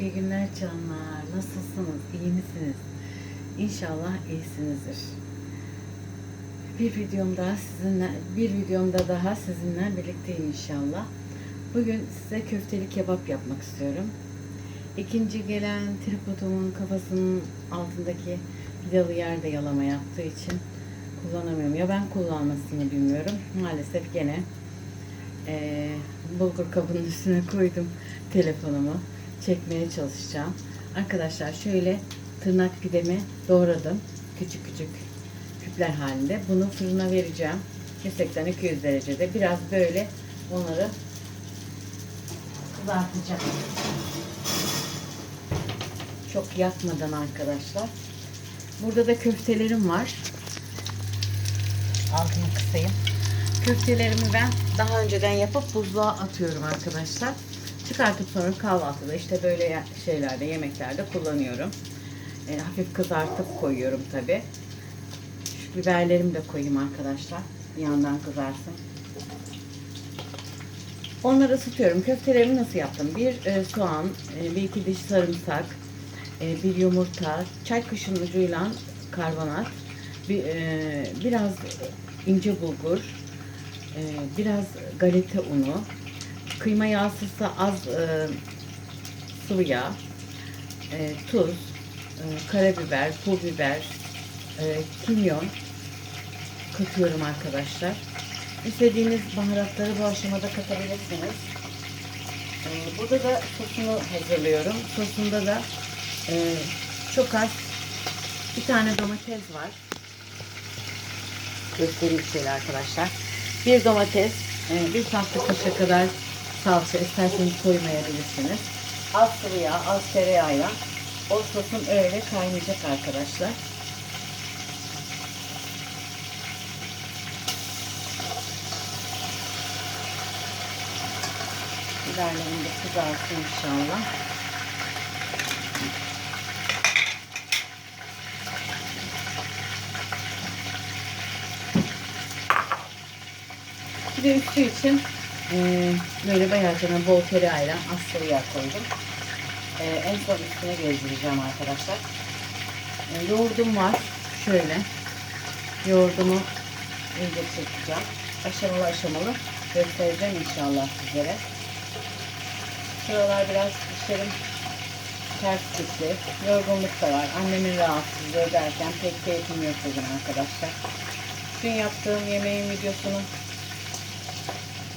İyi günler canlar. Nasılsınız? İyi misiniz? İnşallah iyisinizdir. Bir videom daha sizinle, bir videomda daha sizinle birlikteyim inşallah. Bugün size köfteli kebap yapmak istiyorum. İkinci gelen tripodumun kafasının altındaki vidalı yerde yalama yaptığı için kullanamıyorum. Ya ben kullanmasını bilmiyorum. Maalesef gene eee, bulgur kabının üstüne koydum telefonumu. Çekmeye çalışacağım. Arkadaşlar şöyle tırnak pidemi doğradım. Küçük küçük küpler halinde. Bunu fırına vereceğim. 180-200 derecede. Biraz böyle onları kızartacağım. Çok yakmadan arkadaşlar. Burada da köftelerim var. Altını kısayım. Köftelerimi ben daha önceden yapıp buzluğa atıyorum arkadaşlar. Çıkartıp sonra kahvaltıda işte böyle şeylerde yemeklerde kullanıyorum. E, hafif kızartıp koyuyorum tabi. Şu biberlerimi de koyayım arkadaşlar. Bir yandan kızarsın. Onları ısıtıyorum. Köftelerimi nasıl yaptım? Bir e, soğan, e, bir iki diş sarımsak, e, bir yumurta, çay kaşığının ucuyla karbonat, bir, e, biraz ince bulgur, e, biraz galeta unu, kıyma yağsızsa az e, sıvı yağ, e, tuz, e, karabiber, pul biber, e, kimyon katıyorum arkadaşlar. İstediğiniz baharatları bu aşamada katabilirsiniz. E, burada da sosunu hazırlıyorum. Sosunda da e, çok az bir tane domates var. Göstereyim şöyle arkadaşlar. Bir domates, e, bir tatlı kaşığı kadar salça isterseniz koymayabilirsiniz. Az sıvı yağ, az tereyağıyla o sosun öyle kaynayacak arkadaşlar. Biberlerim de kızarsın inşallah. Bir de üstü için e, böyle bayağı canım bol tereyağıyla az yağ koydum. E, en son üstüne gezdireceğim arkadaşlar. E, yoğurdum var. Şöyle. Yoğurdumu iyice çekeceğim. Aşamalı aşamalı göstereceğim inşallah sizlere. Şuralar biraz dişlerim ters gitti. Yorgunluk da var. Annemin rahatsızlığı derken pek keyfim yok bugün arkadaşlar. Dün yaptığım yemeğin videosunu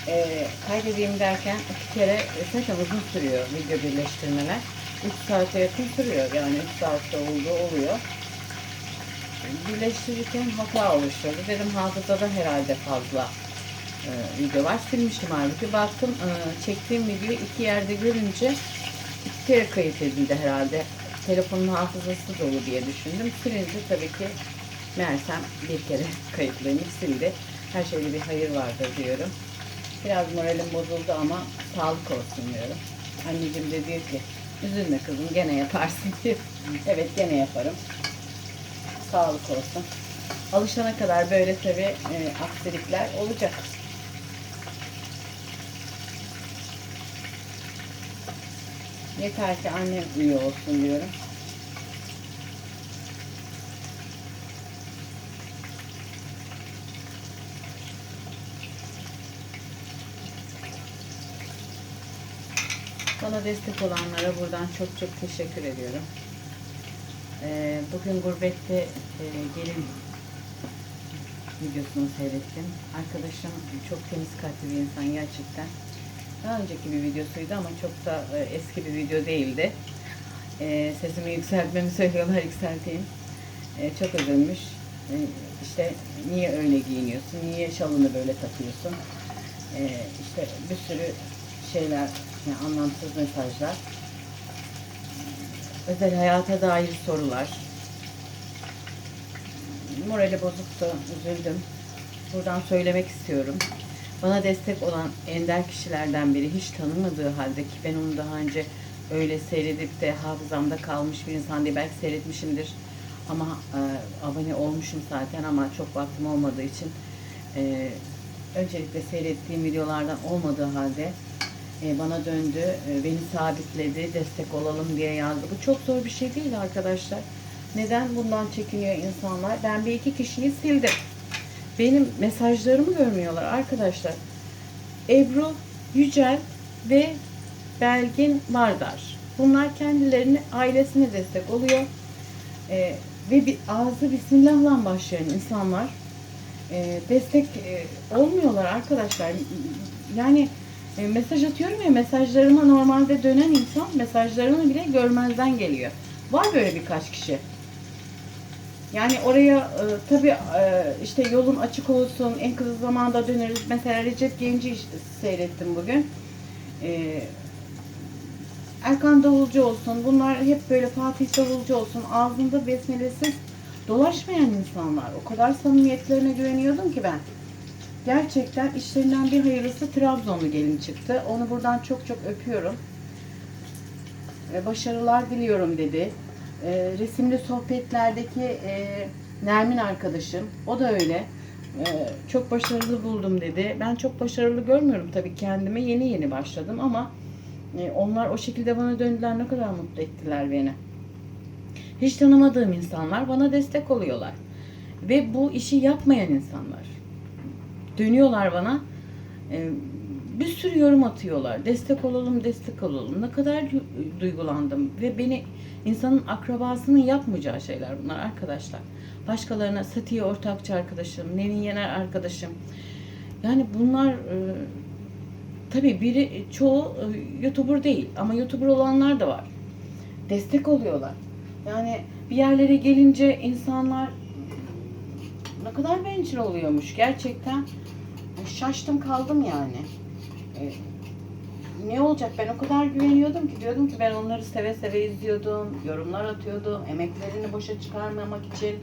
e, kaydedeyim derken iki kere e, zaten uzun sürüyor video birleştirmeler. 3 saate yakın sürüyor. Yani 3 saatte olduğu oluyor. Birleştirirken hata oluşuyordu. Dedim hafızada herhalde fazla e, video var. Silmiştim halbuki. Baktım e, çektiğim videoyu iki yerde görünce iki kere kayıt edildi herhalde. Telefonun hafızası dolu diye düşündüm. Silince tabii ki meğersem bir kere kayıtlıymış sildi. Her şeyde bir hayır vardır diyorum. Biraz moralim bozuldu ama sağlık olsun diyorum. Anneciğim de diyor ki üzülme kızım gene yaparsın diyor. Evet gene yaparım. Sağlık olsun. Alışana kadar böyle tabi e, aksilikler olacak. Yeter ki annem iyi olsun diyorum. Bana destek olanlara buradan çok çok teşekkür ediyorum. Ee, bugün gurbette e, gelin videosunu seyrettim. Arkadaşım çok temiz kalpli bir insan gerçekten. Daha önceki bir videosuydu ama çok da e, eski bir video değildi. E, sesimi yükseltmemi söylüyorlar yükselteyim. E, çok üzülmüş. E, işte niye öyle giyiniyorsun, niye şalını böyle takıyorsun. E, işte bir sürü şeyler, yani anlamsız mesajlar. Özel hayata dair sorular. Morali bozuktu, üzüldüm. Buradan söylemek istiyorum. Bana destek olan ender kişilerden biri hiç tanımadığı halde ki ben onu daha önce öyle seyredip de hafızamda kalmış bir insan diye belki seyretmişimdir. Ama e, abone olmuşum zaten ama çok vaktim olmadığı için e, öncelikle seyrettiğim videolardan olmadığı halde bana döndü, e, beni sabitledi, destek olalım diye yazdı. Bu çok zor bir şey değil arkadaşlar. Neden bundan çekiniyor insanlar? Ben bir iki kişiyi sildim. Benim mesajlarımı görmüyorlar arkadaşlar. Ebru Yücel ve Belgin Vardar. Bunlar kendilerini ailesine destek oluyor. Ee, ve bir ağzı Bismillah'la başlayan insanlar e, destek e, olmuyorlar arkadaşlar. Yani e, mesaj atıyorum ya mesajlarıma normalde dönen insan mesajlarımı bile görmezden geliyor. Var böyle birkaç kişi. Yani oraya e, tabii e, işte yolun açık olsun, en kısa zamanda döneriz. Mesela Recep Genci işte seyrettim bugün. E, Erkan Davulcu olsun, bunlar hep böyle Fatih Davulcu olsun, ağzında besmelesiz dolaşmayan insanlar. O kadar samimiyetlerine güveniyordum ki ben. Gerçekten işlerinden bir hayırlısı Trabzonlu gelin çıktı. Onu buradan çok çok öpüyorum. E, başarılar diliyorum dedi. E, resimli sohbetlerdeki e, Nermin arkadaşım, o da öyle. Çok başarılı buldum dedi. Ben çok başarılı görmüyorum tabii kendime yeni yeni başladım ama onlar o şekilde bana döndüler ne kadar mutlu ettiler beni. Hiç tanımadığım insanlar bana destek oluyorlar. Ve bu işi yapmayan insanlar. Dönüyorlar bana. e, bir sürü yorum atıyorlar. Destek olalım, destek olalım. Ne kadar duygulandım. Ve beni insanın akrabasının yapmayacağı şeyler bunlar arkadaşlar. Başkalarına Satiye Ortakçı arkadaşım, Nevin Yener arkadaşım. Yani bunlar e, tabii biri çoğu e, YouTuber değil ama YouTuber olanlar da var. Destek oluyorlar. Yani bir yerlere gelince insanlar ne kadar bencil oluyormuş gerçekten. Şaştım kaldım yani. E, ne olacak ben o kadar güveniyordum ki diyordum ki ben onları seve seve izliyordum, yorumlar atıyordum, emeklerini boşa çıkarmamak için.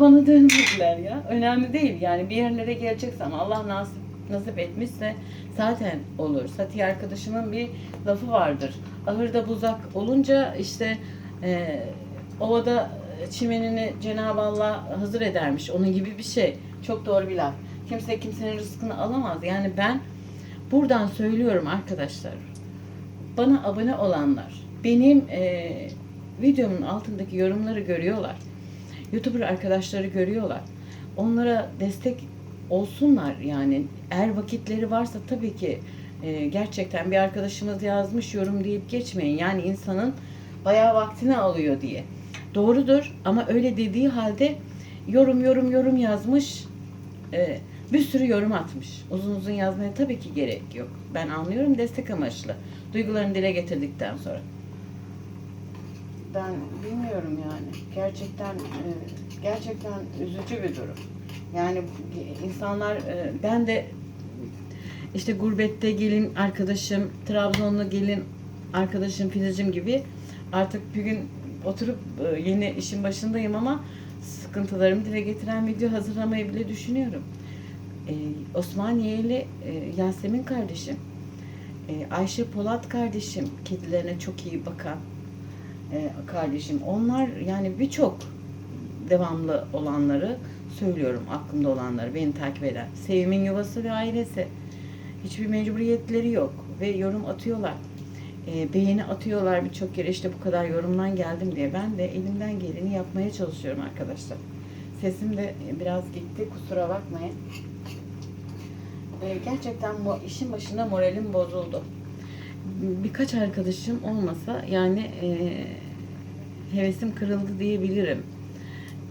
Bana dönmediler ya. Önemli değil yani bir yerlere geleceksem Allah nasip, nasip etmişse zaten olur. Sati arkadaşımın bir lafı vardır. Ahırda buzak olunca işte e, ovada çimenini Cenab-ı Allah hazır edermiş. Onun gibi bir şey. Çok doğru bir laf. Kimse kimsenin rızkını alamaz. Yani ben buradan söylüyorum arkadaşlar. Bana abone olanlar benim e, videomun altındaki yorumları görüyorlar. YouTuber arkadaşları görüyorlar. Onlara destek olsunlar yani. Eğer vakitleri varsa tabii ki e, gerçekten bir arkadaşımız yazmış yorum deyip geçmeyin. Yani insanın bayağı vaktini alıyor diye. Doğrudur ama öyle dediği halde yorum yorum yorum yazmış. e, bir sürü yorum atmış. Uzun uzun yazmaya tabii ki gerek yok. Ben anlıyorum destek amaçlı. Duygularını dile getirdikten sonra. Ben bilmiyorum yani. Gerçekten e, gerçekten üzücü bir durum. Yani insanlar e, ben de işte gurbette gelin arkadaşım, Trabzonlu gelin arkadaşım Filizcim gibi artık bir gün oturup e, yeni işin başındayım ama sıkıntılarımı dile getiren video hazırlamayı bile düşünüyorum. E, Osmaniyeli e, Yasemin kardeşim, e, Ayşe Polat kardeşim, kedilerine çok iyi bakan e, kardeşim. Onlar yani birçok devamlı olanları söylüyorum aklımda olanları beni takip eden. Sevimin yuvası ve ailesi. Hiçbir mecburiyetleri yok ve yorum atıyorlar. E, beğeni atıyorlar birçok yere işte bu kadar yorumdan geldim diye. Ben de elimden geleni yapmaya çalışıyorum arkadaşlar. Sesim de biraz gitti kusura bakmayın. Gerçekten bu işin başında moralim bozuldu. Birkaç arkadaşım olmasa yani e, hevesim kırıldı diyebilirim.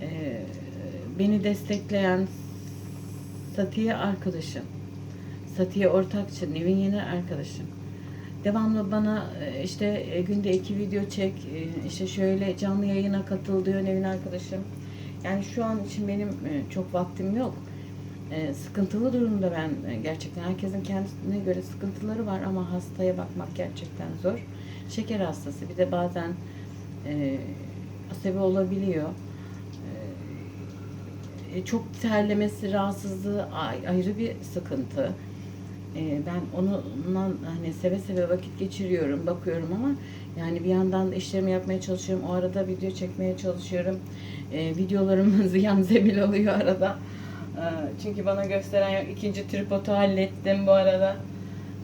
E, beni destekleyen Satiye arkadaşım, Satiye Ortakçı, Nevin Yener arkadaşım. Devamlı bana e, işte e, günde iki video çek, e, işte şöyle canlı yayına katıl diyor Nevin arkadaşım. Yani şu an için benim çok vaktim yok. E, sıkıntılı durumda ben e, gerçekten. Herkesin kendisine göre sıkıntıları var ama hastaya bakmak gerçekten zor. Şeker hastası bir de bazen e, asabi olabiliyor. E, çok terlemesi, rahatsızlığı ay- ayrı bir sıkıntı. E, ben onunla hani seve seve vakit geçiriyorum, bakıyorum ama yani bir yandan da işlerimi yapmaya çalışıyorum. O arada video çekmeye çalışıyorum. E, videolarım ziyan zebil oluyor arada. E, çünkü bana gösteren yok. İkinci tripodu hallettim bu arada.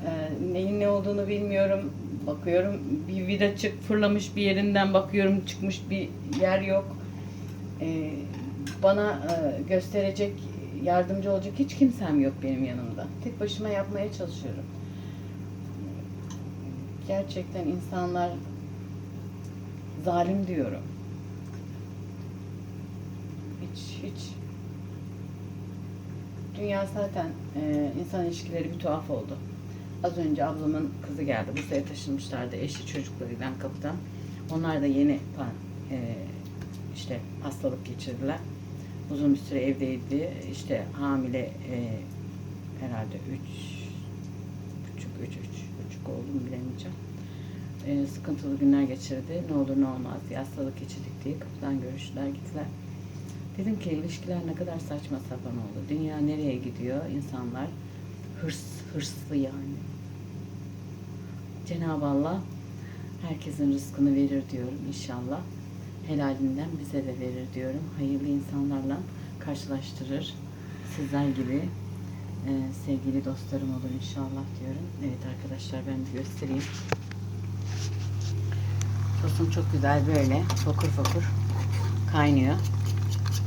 Ee, neyin ne olduğunu bilmiyorum. Bakıyorum bir vida çık fırlamış bir yerinden bakıyorum çıkmış bir yer yok. Ee, bana e, gösterecek, yardımcı olacak hiç kimsem yok benim yanımda. Tek başıma yapmaya çalışıyorum. Gerçekten insanlar zalim diyorum. Hiç hiç Dünya zaten e, insan ilişkileri bir tuhaf oldu. Az önce ablamın kızı geldi. Bursa'ya taşınmışlardı eşi çocuklarıyla kapıdan. Onlar da yeni e, işte hastalık geçirdiler. Uzun bir süre evdeydi. İşte hamile e, herhalde 3 buçuk, 3, 3 buçuk oldu mu bilemeyeceğim. E, sıkıntılı günler geçirdi. Ne olur ne olmaz diye hastalık geçirdik diye kapıdan görüştüler gittiler. Dedim ki ilişkiler ne kadar saçma sapan oldu. Dünya nereye gidiyor? İnsanlar hırs, hırslı yani. Cenab-ı Allah herkesin rızkını verir diyorum inşallah. Helalinden bize de verir diyorum. Hayırlı insanlarla karşılaştırır. Sizler gibi e, sevgili dostlarım olur inşallah diyorum. Evet arkadaşlar ben de göstereyim. Sosum çok güzel böyle fokur fokur kaynıyor.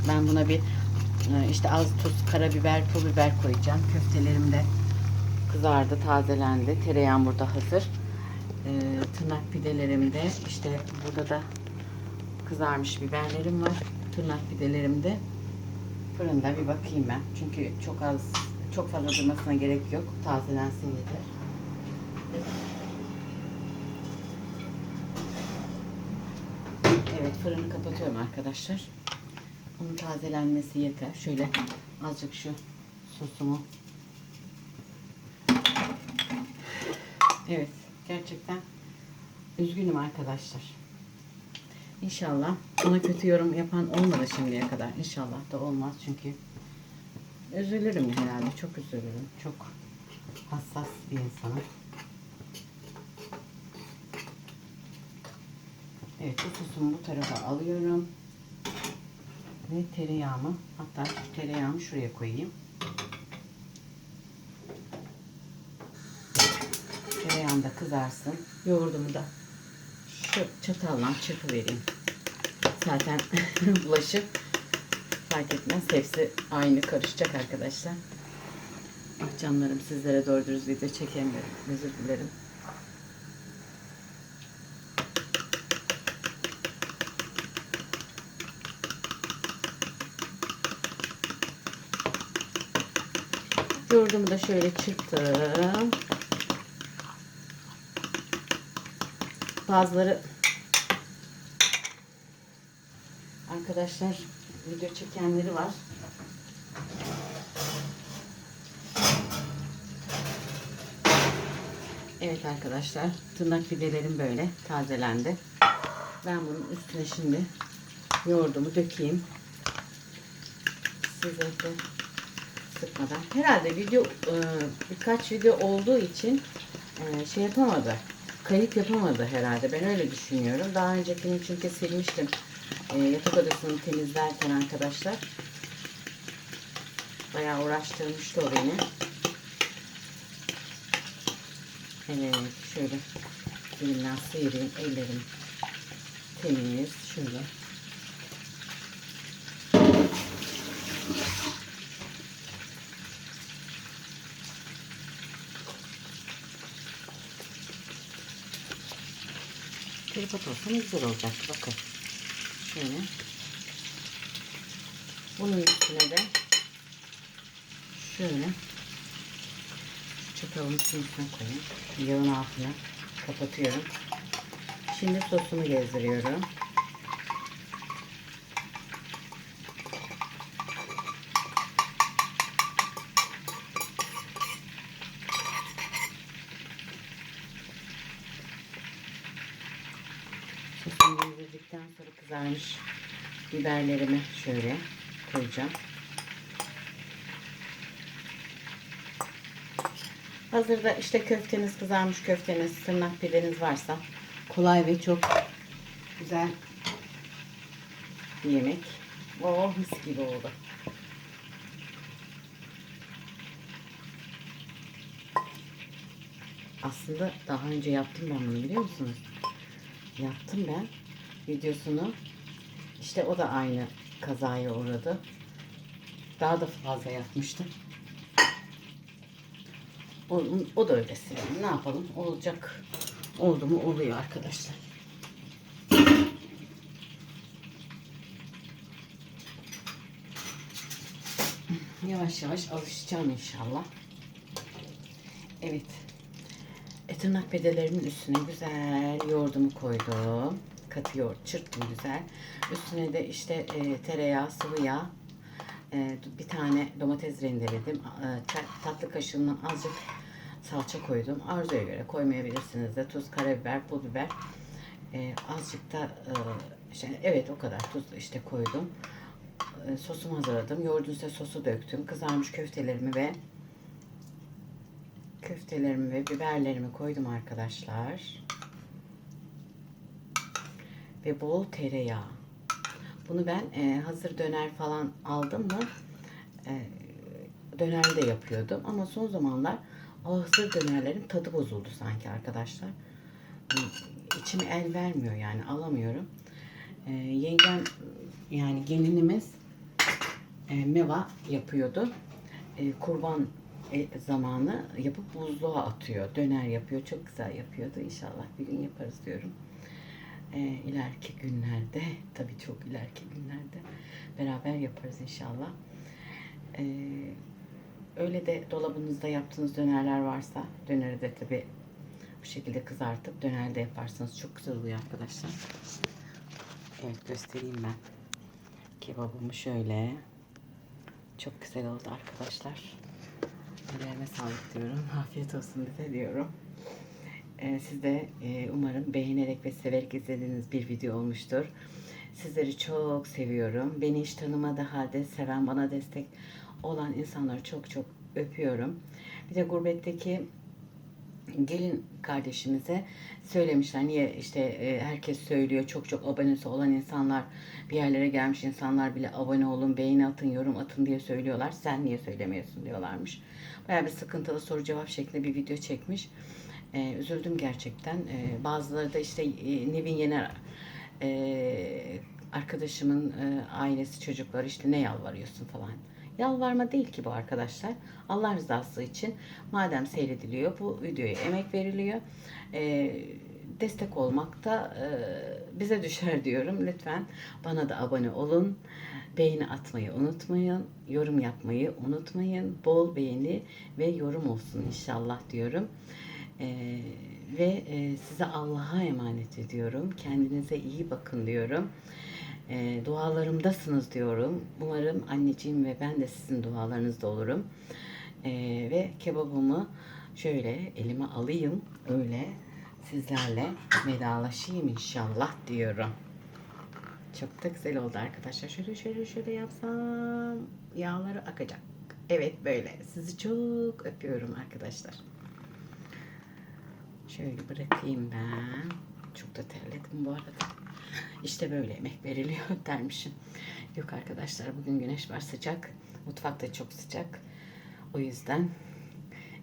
Ben buna bir e, işte az tuz, karabiber, pul biber koyacağım. Köftelerim de kızardı, tazelendi. Tereyağım burada hazır. E, tırnak pidelerim de işte burada da kızarmış biberlerim var. Tırnak pidelerim de fırında bir bakayım ben. Çünkü çok az, çok fazla durmasına gerek yok. Tazelensin yeter. Evet fırını kapatıyorum arkadaşlar. Onun tazelenmesi yeter. Şöyle azıcık şu sosumu. Evet gerçekten üzgünüm arkadaşlar. İnşallah buna kötü yorum yapan olmadı şimdiye kadar. İnşallah da olmaz çünkü üzülürüm herhalde. Çok üzülürüm. Çok hassas bir insanım. Evet bu sosumu bu tarafa alıyorum. Ve tereyağımı hatta şu tereyağımı şuraya koyayım. Tereyağım da kızarsın. Yoğurdumu da şu çatalla çırpıvereyim. Zaten bulaşık fark etmez. Hepsi aynı karışacak arkadaşlar. Ah canlarım sizlere doğru dürüst video çekemiyorum. Özür dilerim. Yoğurdumu da şöyle çırptım. Bazıları arkadaşlar video çekenleri var. Evet arkadaşlar tırnak pidelerim böyle tazelendi. Ben bunun üstüne şimdi yoğurdumu dökeyim. Size de sıkmadan. Herhalde video e, birkaç video olduğu için e, şey yapamadı. Kayıt yapamadı herhalde. Ben öyle düşünüyorum. Daha öncekini çünkü silmiştim. E, yatak odasını temizlerken arkadaşlar. Bayağı uğraştırmıştı o beni. Evet şöyle elimden sıyırayım. Ellerim temiz. Şöyle Tripod olsa ne güzel olacaktı. Bakın. Şöyle. Bunun üstüne de şöyle çatalın üstüne koyayım. Yağın altına kapatıyorum. Şimdi sosumu gezdiriyorum. Sosumu gezdirdikten sonra kızarmış biberlerimi şöyle koyacağım. Hazırda işte köfteniz kızarmış köfteniz, tırnak pideniz varsa kolay ve çok güzel bir yemek. Oh mis gibi oldu. Aslında daha önce yaptım ben bunu biliyor musunuz? Yaptım ben videosunu. İşte o da aynı kazaya uğradı. Daha da fazla yapmıştım. O, o da öylesi. yani. Ne yapalım? Olacak. Oldu mu oluyor arkadaşlar. Yavaş yavaş alışacağım inşallah. Evet. E, tırnak pedelerimin üstüne güzel yoğurdumu koydum. Katı yoğurt çırptım güzel. Üstüne de işte e, tereyağı, sıvı yağ, e, bir tane domates rendeledim. E, ta- tatlı kaşığından azıcık salça koydum. Arzuya göre koymayabilirsiniz de tuz, karabiber, pul biber. E, azıcık da e, şey, evet o kadar tuz işte koydum. E, sosumu hazırladım. Yoğurdun üstüne sosu döktüm. Kızarmış köftelerimi ve köftelerimi ve biberlerimi koydum arkadaşlar. Ve bol tereyağı. Bunu ben e, hazır döner falan aldım mı e, döner de yapıyordum. Ama son zamanlar o hazır dönerlerin tadı bozuldu sanki arkadaşlar. E, el vermiyor yani alamıyorum. E, yengem yani gelinimiz e, meva yapıyordu. E, kurban e, zamanı yapıp buzluğa atıyor. Döner yapıyor. Çok güzel yapıyordu. İnşallah bir gün yaparız diyorum. E, ileriki günlerde, tabii çok ileriki günlerde beraber yaparız inşallah. E, öyle de dolabınızda yaptığınız dönerler varsa döneri de tabii bu şekilde kızartıp döner de yaparsanız çok güzel oluyor arkadaşlar. Evet göstereyim ben. Kebabımı şöyle. Çok güzel oldu arkadaşlar. Ellerime sağlık diyorum. Afiyet olsun bize diyorum. Ee, e, umarım beğenerek ve severek izlediğiniz bir video olmuştur. Sizleri çok seviyorum. Beni hiç tanımadığı halde seven, bana destek olan insanları çok çok öpüyorum. Bir de gurbetteki gelin kardeşimize söylemişler. Niye işte e, herkes söylüyor çok çok abonesi olan insanlar bir yerlere gelmiş insanlar bile abone olun, beğeni atın, yorum atın diye söylüyorlar. Sen niye söylemiyorsun diyorlarmış. Baya bir sıkıntılı soru cevap şeklinde bir video çekmiş. E, üzüldüm gerçekten. E, bazıları da işte e, Nevin Yener e, arkadaşımın e, ailesi çocukları işte ne yalvarıyorsun falan. Yalvarma değil ki bu arkadaşlar. Allah rızası için madem seyrediliyor bu videoya emek veriliyor. E, destek olmak da e, bize düşer diyorum. Lütfen bana da abone olun. Beğeni atmayı unutmayın. Yorum yapmayı unutmayın. Bol beğeni ve yorum olsun inşallah diyorum. E, ve e, size Allah'a emanet ediyorum. Kendinize iyi bakın diyorum. E, dualarımdasınız diyorum. Umarım anneciğim ve ben de sizin dualarınızda olurum. E, ve kebabımı şöyle elime alayım. Öyle sizlerle vedalaşayım inşallah diyorum. Çok da güzel oldu arkadaşlar. Şöyle şöyle şöyle yapsam yağları akacak. Evet böyle. Sizi çok öpüyorum arkadaşlar. Şöyle bırakayım ben. Çok da terledim bu arada. İşte böyle emek veriliyor dermişim. Yok arkadaşlar bugün güneş var sıcak. Mutfak da çok sıcak. O yüzden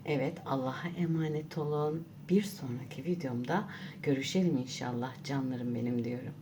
evet Allah'a emanet olun. Bir sonraki videomda görüşelim inşallah canlarım benim diyorum.